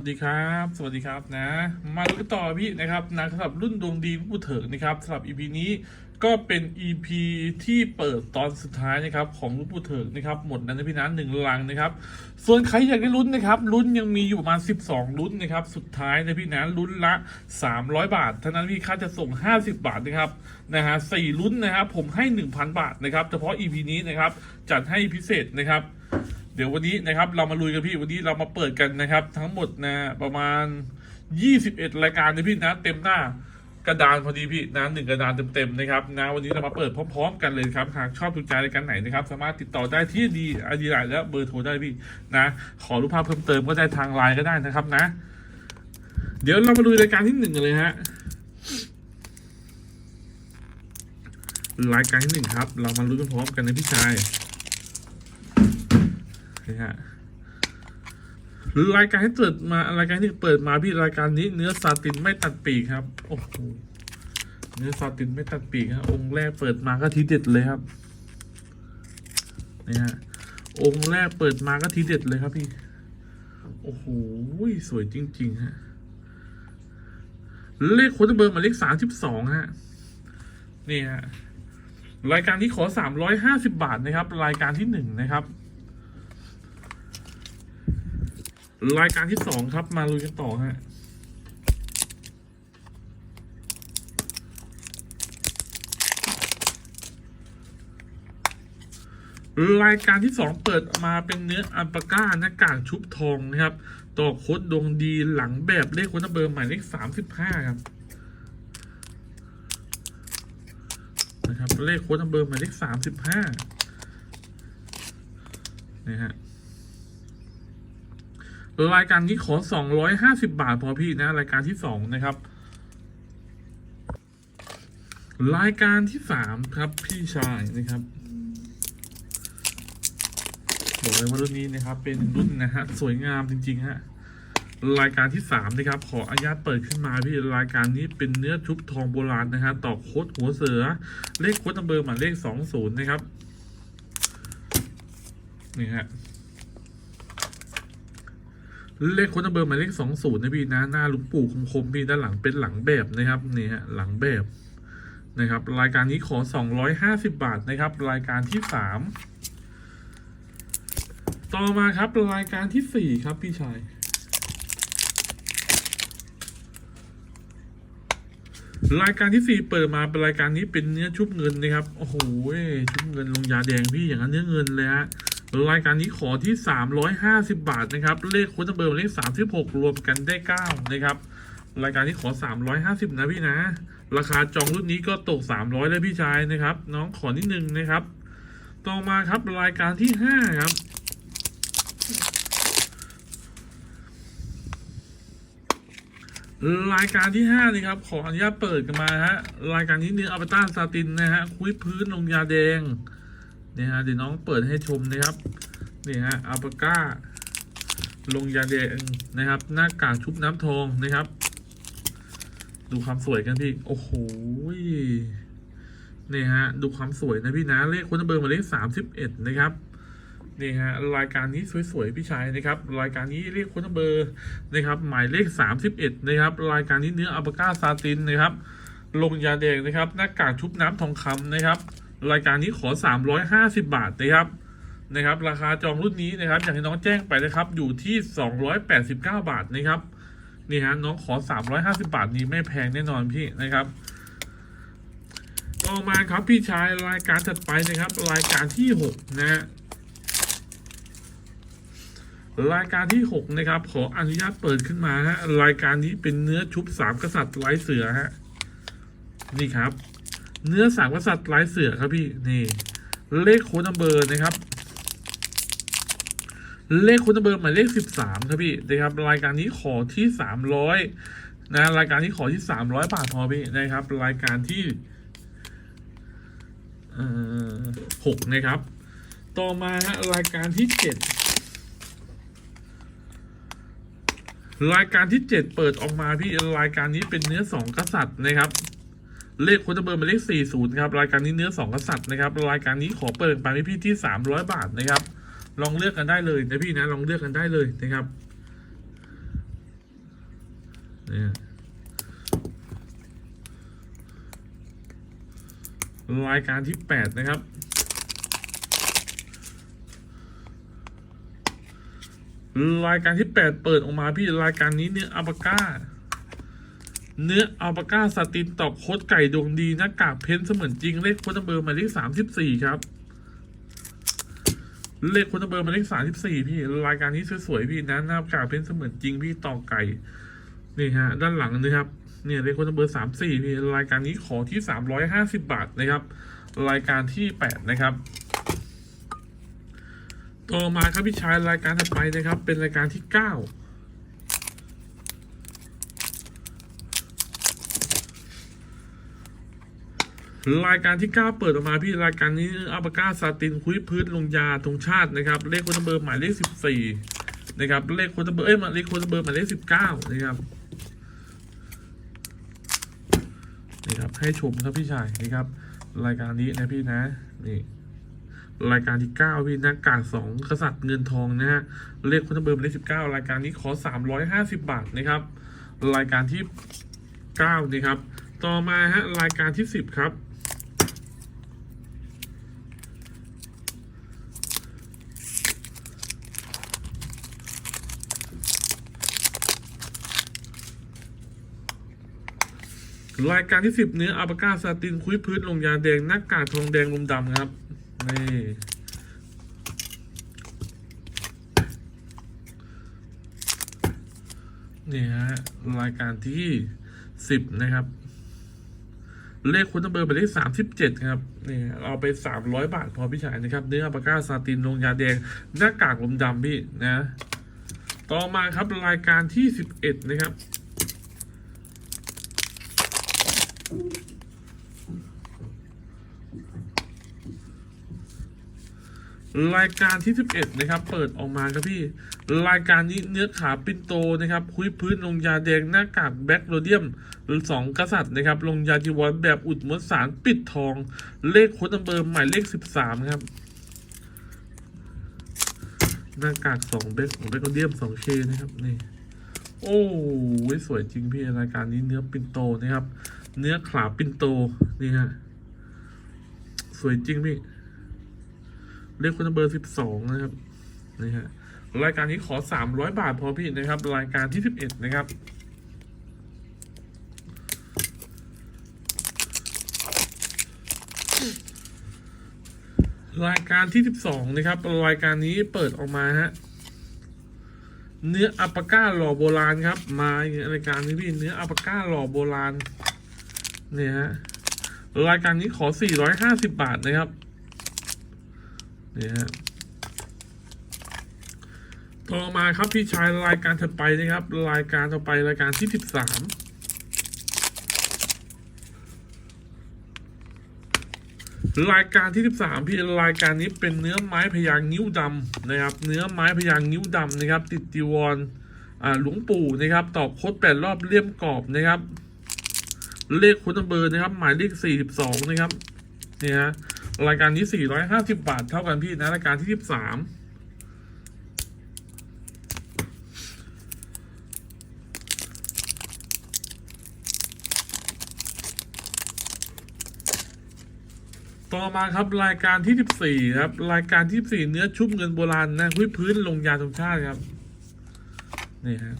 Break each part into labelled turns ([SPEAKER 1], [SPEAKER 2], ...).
[SPEAKER 1] สวัสดีครับ สวัสดีครับนะ มาดูกันต่อพี่นะครับนะสำหรับรุ่นดวงดีผู้เถิกนะครับสำหรับ EP นี้ก็เป็น EP ที่เปิดตอนสุดท้ายนะครับของรุ่นผู้เถิกนะครับหมดนั้นนะพี่นะหนึ่งลังนะครับ ส่วนใครอยากได้ลุ้นนะครับลุ้นยังมีอยู่ประมาณ 12 ลุ้นนะครับสุดท้ายนะพี่นะลุ้นละ 300 บาทเท่านั้นพี่ค่าจะส่ง 50 บาทนะครับนะฮะสี่ลุ้นนะครับผมให้ 1,000 บาทนะครับเฉพาะ EP นี้นะครับจัดให้พิเศษนะครับ ดี๋ยววันนี้นะครับเรามาลุยกันพี่วันนี้เรามาเปิดกันนะครับ ทั้งหมดนะประมาณ 21 รายการนะพี่นะเต็มหน้ากระดานพอดีพี่นะหนึ่งกระดานเต็มๆนะครับนะวันนี้เรามาเปิดพร้อม ๆ กันเลยครับหากชอบถูกใจรายการไหนนะครับ สามารถติดต่อได้ที่ดีอดีไลน์และเบอร์โทรได้พี่นะขอรูปภาพเพิ่มเติมก็ได้ทางไลน์ก็ได้นะครับนะ เดี๋ยวเรามาดูรายการที่หนึ่งกันเลยฮะรายการที่หนึ่งครับ เรามาลุ้นพร้อมกันนะพี่ชาย นะฮะรายการที่เปิดมารายการที่เปิดมาพี่รายการนี้เนื้อซาตินไม่ตัดปีกครับโอ้โหเนื้อซาตินไม่ตัดปีกครับองค์แรกเปิดมาก็ทีเด็ดเลยครับนี่ฮะองค์แรกเปิดมาก็ทีเด็ดเลยครับพี่โอ้โหสวยจริง ๆ ฮะ เลขโค้ดเบอร์หมายเลขสามสิบสองฮะนี่ฮะรายการนี้ขอสามร้อยห้าสิบาทนะครับ รายการที่หนึ่งนะครับ รายการที่สองครับ มาลุยกันต่อฮะรายการที่สองเปิดมาเป็นเนื้ออัลปาก้าหน้ากากชุบทองนะครับ ต่อโคดดวงดีหลังแบบเลขคนเบอร์หมายเลขสามสิบห้าครับนะครับเลขโค้ดเบอร์หมายเลขสามสิบห้านะฮะ รายการนี้ขอ 250 บาทพอพี่นะ รายการที่2นะครับ รายการที่3ครับพี่ชายนะครับบอกเลยว่ารุ่นนี้นะครับ เป็นรุ่นนะฮะสวยงามจริงๆฮะรายการที่3นะครับ ขออนุญาตเปิดขึ้นมาพี่รายการนี้เป็นเนื้อชุบทองโบราณนะฮะต่อโคดหัวเสือ เลขโคดนัมเบอร์หมายเลข20นะครับนี่ฮะ เลขโค้ดนัมเบอร์หมายเลขสองศูนย์นะพี่นะหน้าหลุงปู่คมๆพี่ด้านหลังเป็นหลังแบบนะครับนี่ฮะหลังแบบนะครับรายการนี้ขอสองร้อยห้าสิบาทนะครับ รายการที่สามต่อมาครับรายการที่สี่ครับพี่ชาย รายการที่สี่เปิดมาเป็นรายการนี้เป็นเนื้อชุบเงินนะครับ โอ้โหชุบเงินลงยาแดงพี่อย่างนั้นเนื้อเงินเลยฮะ รายการนี้ขอที่ 350 บาทนะครับ เลขคุณเบอร์เลข 36 รวมกันได้ 9 นะครับ รายการนี้ขอ 350 นะพี่นะ ราคาจองรุ่นนี้ก็ตก 300 เลยพี่ชายนะครับ น้องขอนิดนึงนะครับ ต่อมาครับรายการที่ 5 ครับรายการที่5นี่ครับ ขออนุญาตเปิดกันมาฮะ รายการนี้เนื้ออัลเบต้าซาตินนะฮะ คุยพื้นลงยาแดง นี่ฮะเดี๋ยวน้องเปิดให้ชมนะครับนี่ฮะอัลปาก้า ลงยาแดงนะครับ หน้ากากชุบน้ำทองนะครับ ดูความสวยกันพี่ โอ้โหนี่ฮะ ดูความสวยนะพี่นะเลขคุณเบอร์หมายเลขสามสิบเอ็ดนะครับนี่ฮะรายการนี้สวยๆพี่ชายนะครับ รายการนี้เรียกคุณเบอร์นะครับ หมายเลขสามสิบเอ็ดนะครับ รายการนี้เนื้ออัลปาก้าซาตินนะครับ ลงยาแดงนะครับ หน้ากากชุบน้ำทองคำนะครับ รายการนี้ขอ 350 บาทนะครับนะครับ ราคาจองรุ่นนี้นะครับ อย่างที่น้องแจ้งไปนะครับ อยู่ที่ 289 บาทนะครับนี่ฮะน้องขอ 350 บาทนี้ไม่แพงแน่นอนพี่นะครับ ต่อมาครับพี่ชายรายการถัดไปนะครับ รายการที่ 6 นะฮะรายการที่ 6 นะครับ ขออนุญาตเปิดขึ้นมาฮะรายการนี้เป็นเนื้อชุบสามกษัตริย์ไร้เสือฮะนี่ครับ เนื้อสามกษัตริย์ลายเสือครับพี่นี่ เลขโค้ดนัมเบอร์นะครับ เลขโค้ดนัมเบอร์หมายเลขสิบสามครับพี่นะครับ รายการนี้ขอที่สามร้อยนะรายการนี้ขอที่สามร้อยบาทพอพี่นะครับ รายการที่หกนะครับ ต่อมาฮะรายการที่เจ็ดรายการที่เจ็ดเปิดออกมาพี่รายการนี้เป็นเนื้อสองกษัตริย์นะครับ เลขโค้ดเบอร์หมายเลข 40 ครับ รายการนี้เนื้อ 2 กษัตริย์นะครับ รายการนี้ขอเปิดไปให้พี่ที่ 300 บาทนะครับ ลองเลือกกันได้เลยนะพี่นะ ลองเลือกกันได้เลยนะครับเนี่ยรายการที่แปดนะครับ รายการที่แปดเปิดออกมาพี่รายการนี้เนื้ออัปก้า เนื้ออัลปาก้าสตินตอกโคดไก่ดวงดีหน้ากากเพ้นเสมือนจริงเลขโคดเบอร์หมายเลขสามสิบสี่ครับ เลขโคดเบอร์หมายเลขสามสิบสี่พี่รายการนี้สวยๆพี่นะหน้ากากเพ้นเสมือนจริงพี่ตอกไก่นี่ฮะ ด้านหลังนะครับเนี่ยเลขโคดเบอร์สามสี่พี่รายการนี้ขอที่สามร้อยห้าสิบบาทนะครับ รายการที่แปดนะครับต่อมาครับพี่ชายรายการถัดไปนะครับ เป็นรายการที่เก้า รายการที่9เปิดออกมาพี่รายการนี้อัปก้าซาตินคุยพื้นลงยาธงชาตินะครับ เลขค้ดเบอร์หมายเลข14นะครับเลขค้ดเบอร์เอ้ยหมายเลขค้ดเบอร์หมายเลข19นะครับนี่ครับให้ชมครับพี่ชายนี่ครับ รายการนี้นะพี่นะนี่รายการที่ 9 พี่นักการสองกษัตริย์เงินทองนะฮะเลขค้ดเบอร์หมายเลข19 รายการนี้ขอ 350 บาทนะครับ รายการที่9นี่ครับต่อมาฮะรายการที่ 10 ครับ รายการที่ 10 เนื้ออัลปาก้าซาตินคุยพื้นลงยาแดงหน้ากากทองแดงลมดำครับ นี่นี่ฮะรายการที่ 10 นะครับ เลขคุณเบอร์หมายเลขสามสิบเจ็ดครับนี่เอาไปสามร้อยบาทพอพี่ชายนะครับ เนื้ออัลปาก้าซาตินลงยาแดงหน้ากากลมดำพี่นะ ต่อมาครับรายการที่สิบเอ็ดนะครับ รายการที่ 11 นะครับ เปิดออกมาครับพี่ รายการนี้เนื้อขาปินโตนะครับ คุยพื้นลงยาแดงหน้ากากแบล็กโรเดียมหรือสองกษัตริย์นะครับ ลงยาจีวรแบบอุดมสารปิดทอง เลขค้ดนัมเบอร์หมายเลข 13 ครับ หน้ากากสองแบล็กแบล็กโรเดียม 2K นะครับนี่ โอ้ยสวยจริงพี่รายการนี้เนื้อปินโตนะครับ เนื้อขาปินโต นี่ฮะ สวยจริงพี่ เลขคุณเบอร์สิบสองนะครับ นี่ฮะ รายการนี้ขอสามร้อยบาทพอพี่นะครับ รายการที่สิบเอ็ดนะครับรายการที่สิบสองนะครับ รายการนี้เปิดออกมาฮะ เนื้ออัปาก้าหล่อโบราณครับ มาอีกรายการนี้พี่เนื้ออัปาก้าหล่อโบราณ นี่ฮะรายการนี้ขอสี่ร้อยห้าสิบบาทนะครับนี่ฮะต่อมาครับพี่ชายรายการถัดไปนะครับ รายการต่อไปรายการที่สิบสามรายการที่สิบสามพี่รายการนี้เป็นเนื้อไม้พยางนิ้วดำนะครับ เนื้อไม้พยางนิ้วดำนะครับ ติดจีวรอ่าหลวงปู่นะครับ ตอบโคดแปดรอบเลี่ยมกรอบนะครับ เลขคุณเบอร์นะครับ หมายเลขสี่สิบสองนะครับเนี่ยฮะรายการนี้450บาทเท่ากันพี่นะรายการที่13ต่อมาครับรายการที่ 14 ครับ รายการที่ 14 เนื้อชุบเงินโบราณนะพื้นพื้นลงยาธงชาติครับ นี่ฮะ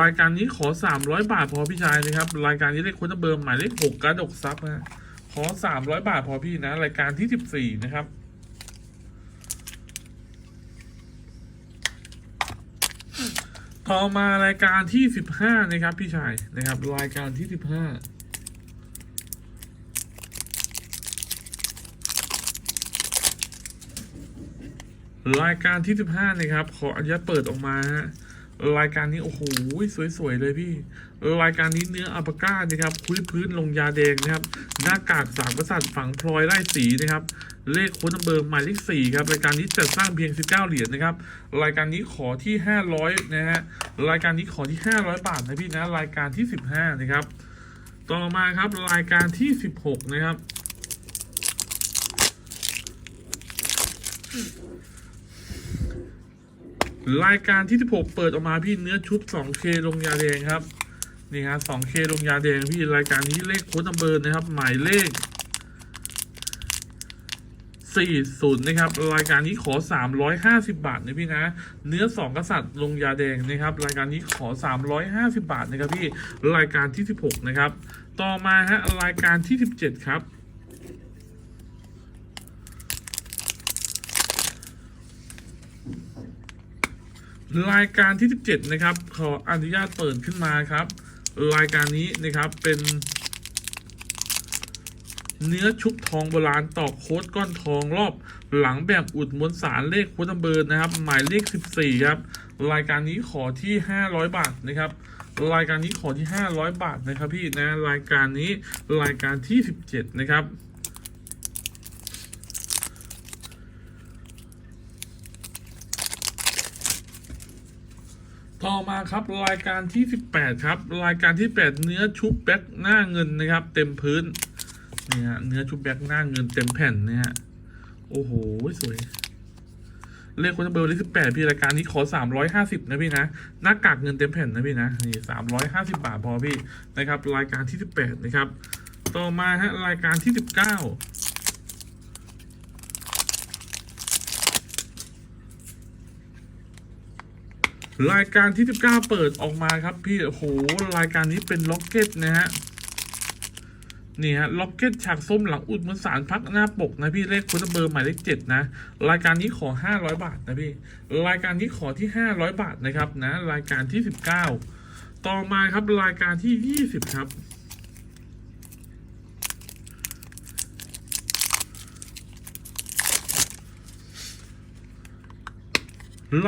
[SPEAKER 1] รายการนี้ขอ 300 บาทพอพี่ชายนะครับ รายการนี้เลขคุณเบอร์หมายเลข6กระดกซับนะขอสามร้อยบาทพอพี่นะ รายการที่สิบสี่นะครับ ต่อมารายการที่สิบห้านะครับ พี่ชายนะครับ รายการที่สิบห้ารายการที่สิบห้านะครับ ขออนุญาตเปิดออกมาฮะ รายการนี้โอ้โหสวยๆเลยพี่ รายการนี้เนื้ออัปก้านะครับคุยพื้นลงยาแดงนะครับ หน้ากากสามกษัตริย์ฝังพลอยไล่สีนะครับ เลขค้นัมเบอร์หมายเลขสี่ครับรายการนี้จัดสร้างเพียง 19 เหรียญนะครับ รายการนี้ขอที่ 500นะฮะรายการนี้ขอที่ 500 บาทนะพี่นะรายการที่ 15 นะครับ ต่อมาครับรายการที่ 16 นะครับ รายการที่ 16 เปิดออกมาพี่เนื้อชุบ 2K ลงยาแดงครับ นี่ฮะ 2K ลงยาแดงพี่รายการนี้เลขโค้ดนัมเบอร์นะครับ หมายเลข 40 นะครับ รายการนี้ขอ 350 บาทนะพี่นะ เนื้อ 2 กษัตริย์ลงยาแดงนะครับ รายการนี้ขอ 350 บาทนะครับพี่ รายการที่ 16 นะครับ ต่อมาฮะรายการที่ 17 ครับ รายการที่ 17 นะครับ ขออนุญาตเปิดขึ้นมาครับ รายการนี้นะครับเป็น เนื้อชุบทองโบราณตอกโค้ดก้อนทองรอบหลังแบบอุดมวลสารเลขโค้ดเบอร์นะครับ หมายเลข 14 ครับ รายการนี้ขอที่ 500 บาทนะครับรายการนี้ขอที่ 500 บาทนะครับพี่นะรายการนี้รายการที่ 17 นะครับ ต่อมาครับรายการที่ 18 ครับ รายการที่ 8 เนื้อชุบแบ็คหน้าเงินนะครับ เต็มพื้นนี่ฮะเนื้อชุบแบ็คหน้าเงินเต็มแผ่นเนี่ยฮะโอ้โหสวยเลขคนเบอร์ที่18พี่รายการนี้ขอ350นะพี่นะหน้ากากเงินเต็มแผ่นนะพี่นะนี่350บาทพอพี่นะครับ รายการที่18นะครับ ต่อมาฮะรายการที่19 รายการที่ 19 เปิดออกมาครับพี่โอ้โหรายการนี้เป็นล็อกเก็ตนะฮะนี่ฮะล็อกเก็ตฉากส้มหลังอุดมสารพักหน้าปกนะพี่เลขคุณเบอร์หมายเลขเจ็ดนะ รายการนี้ขอ 500 บาทนะพี่ รายการนี้ขอที่ 500 บาทนะครับนะ รายการที่ 19 ต่อมาครับรายการที่ 20 ครับ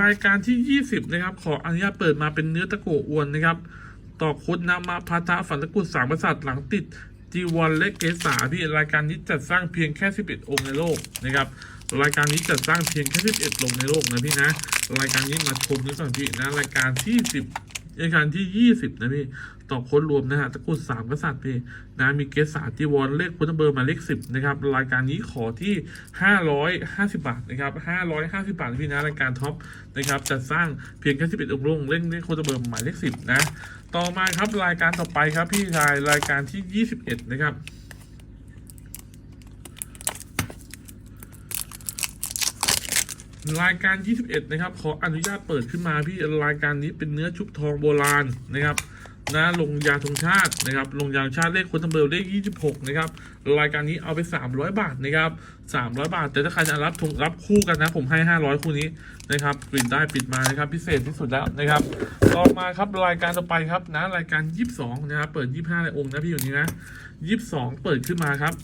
[SPEAKER 1] รายการที่ 20 นะครับ ขออนุญาตเปิดมาเป็นเนื้อตะโกอวนนะครับ ต่อคุดนามาพาทะฝันตะกุดสามประสาทหลังติดจีวรและเกษาพี่รายการนี้จัดสร้างเพียงแค่ 11 องค์ในโลกนะครับ รายการนี้จัดสร้างเพียงแค่ 11 องค์ในโลกนะพี่นะ รายการนี้มาชมกันก่อนพี่นะรายการที่ 10รายการที่ 20 นะพี่ ต่อค้นรวมนะฮะตะกรุดสามกษัตริย์พี่นะมีเกษาจีวรเลขพุทธเบอร์หมายเลขสิบนะครับรายการนี้ขอที่550บาทนะครับ550บาทพี่นะรายการท็อปนะครับจัดสร้างเพียงแค่11องค์ลงเล่นเลขพุทธเบอร์หมายเลขสิบนะต่อมาครับรายการต่อไปครับพี่ชายรายการที่21นะครับรายการ 21 นะครับ ขออนุญาตเปิดขึ้นมาพี่ รายการนี้เป็นเนื้อชุบทองโบราณนะครับ นะลงยาธงชาตินะครับลงยาธงชาติเลขคนทำเบลเลข26นะครับรายการนี้เอาไป 300 บาทนะครับ300 บาท แต่ถ้าใครจะรับทงรับคู่กันนะผมให้ 500 คู่นี้นะครับกลิ่นได้ปิดมานะครับพิเศษที่สุดแล้วนะครับต่อมาครับรายการต่อไปครับนะรายการ 22 นะครับเปิด 25ในองค์นะพี่อยู่นี้นะ 22 เปิดขึ้นมาครับ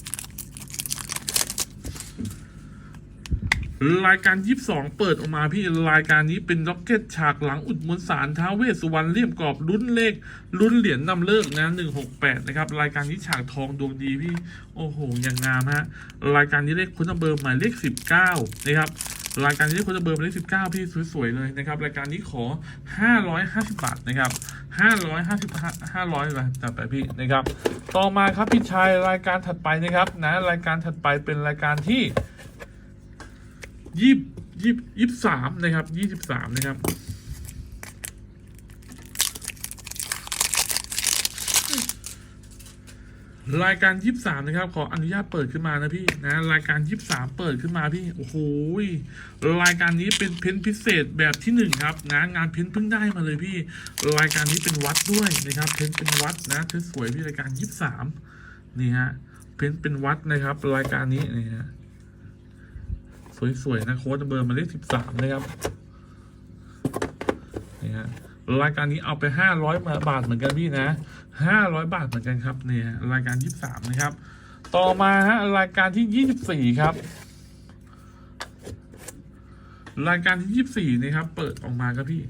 [SPEAKER 1] รายการ22เปิดออกมาพี่รายการนี้เป็นล็อกเก็ตฉากหลังอุดมวลสารท้าเวสสุวรรณเลี่ยมกรอบลุ้นเลขลุ้นเหรียญนำเลิกนะ168นะครับรายการนี้ฉากทองดวงดีพี่โอ้โหอย่างงามฮะรายการนี้เลขคุณเบอร์หมายเลข19นะครับรายการนี้เลขคุณเบอร์หมายเลข19พี่สวยๆเลยนะครับรายการนี้ขอ550บบาทนะครับ550 500บห้าทจัดไปพี่นะครับ ต่อมาครับพี่ชายรายการถัดไปนะครับนะรายการถัดไปเป็นรายการที่ ยี่ยี่ยี่สามนะครับยี่สิบสามนะครับรายการยี่สามนะครับ ขออนุญาตเปิดขึ้นมานะพี่นะรายการยี่สามเปิดขึ้นมาพี่โอ้โหรายการนี้เป็นเพ้นท์พิเศษแบบที่หนึ่งครับนะงานเพ้นท์เพิ่งได้มาเลยพี่ รายการนี้เป็นวัดด้วยนะครับ เพ้นท์เป็นวัดนะเพ้นสวยพี่รายการยี่สามนี่ฮะเพ้นท์เป็นวัดนะครับ รายการนี้นี่ฮะ สวยๆนะโค้ดเบอร์หมายเลขสิบสามนะครับนี่ฮะรายการนี้เอาไปห้าร้อยบาทเหมือนกันพี่นะห้าร้อยบาทเหมือนกันครับเนี่ยรายการยี่สิบสามนะครับ ต่อมาฮะรายการที่ยี่สิบสี่ครับ รายการที่ยี่สิบสี่นะครับ เปิดออกมาครับพี่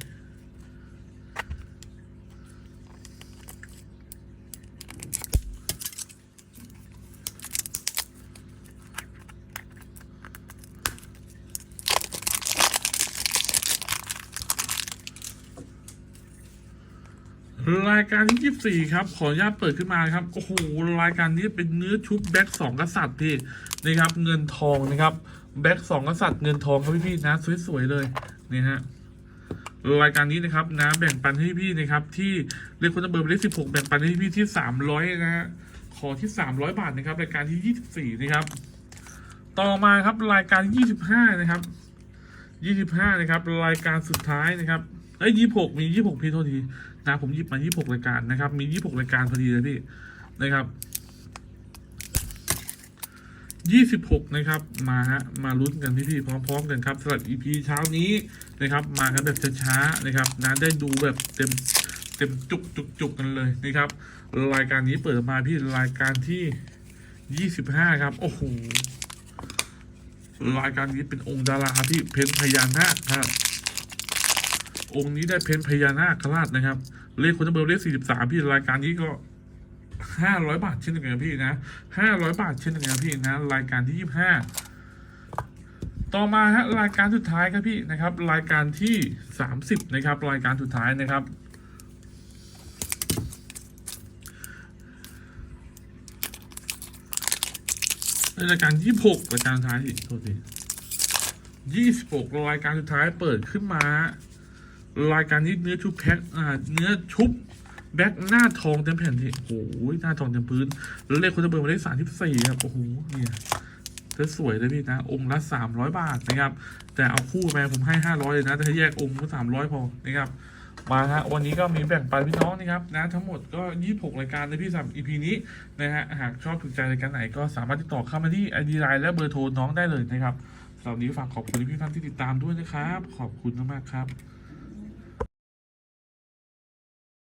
[SPEAKER 1] รายการที่ยี่สี่ครับ ขออนุญาตเปิดขึ้นมาครับ โอ้โห รายการนี้เป็นเนื้อชุบแบ็กสองกษัตริย์พี่นะครับ เงินทองนะครับแบ็กสองกษัตริย์เงินทองครับพี่ๆนะสวยๆเลยนี่ฮะรายการนี้นะครับนะแบ่งปันให้พี่นะครับ ที่เลขคนเบอร์เลขสิบหกแบ่งปันให้พี่ที่สามร้อยนะฮะขอที่สามร้อยบาทนะครับ รายการที่ยี่สิบสี่นะครับ ต่อมาครับรายการยี่สิบห้านะครับยี่สิบห้านะครับ รายการสุดท้ายนะครับ เอ้ยยี่หกมียี่หกพี่โทษทีนะผมหยิบมายี่หกรายการนะครับ มียี่หกรายการพอดีเลยพี่นะครับยี่สิบหกนะครับ มาฮะมาลุ้นกันพี่ๆพร้อม ๆ กันครับสำหรับ EP เช้านี้นะครับ มากันแบบช้าๆนะครับนะได้ดูแบบเต็มเต็มจุกจุกจุกกันเลยนะครับ รายการนี้เปิดมาพี่รายการที่ยี่สิบห้าครับโอ้โหรายการนี้เป็นองค์ดาราพี่เพ้นพญานาคครับ องค์นี้ได้เพนพญานาคราชนะครับ เลขคนเบอร์เลขสี่สิบสามพี่รายการนี้ก็ห้าร้อยบาทเช่นเดียวกันพี่นะห้าร้อยบาทเช่นเดียวกันพี่นะรายการที่ยี่สิบห้าต่อมาฮะรายการสุดท้ายครับพี่นะครับ รายการที่สามสิบนะครับ รายการสุดท้ายนะครับรายการยี่สิบหกรายการสุดท้ายสิโทษทียี่สิบหกรายการสุดท้ายเปิดขึ้นมา รายการนี้เนื้อชุบแพ็คอ่าเนื้อชุบแบ็คหน้าทองเต็มแผ่นที่โอ้โหหน้าทองเต็มพื้น แล้วเลขคนจะเบอร์มาได้สามสิบสี่ครับ โอ้โห เนี่ยจะสวยเลยพี่นะ องค์ละสามร้อยบาทนะครับ แต่เอาคู่ไปผมให้ห้าร้อยเลยนะแต่ถ้าแยกองค์ก็สามร้อยพอนะครับ มาฮะ วันนี้ก็มีแบ่งปันพี่น้องนะครับนะทั้งหมดก็ยี่หกรายการในพี่สำหรับ EP นี้นะฮะ หากชอบถูกใจรายการไหนก็สามารถติดต่อเข้ามาที่ ID Line และเบอร์โทรน้องได้เลยนะครับสำหรับนี้ฝากขอบคุณพี่ท่านที่ติดตามด้วยนะครับ ขอบคุณมากๆครับ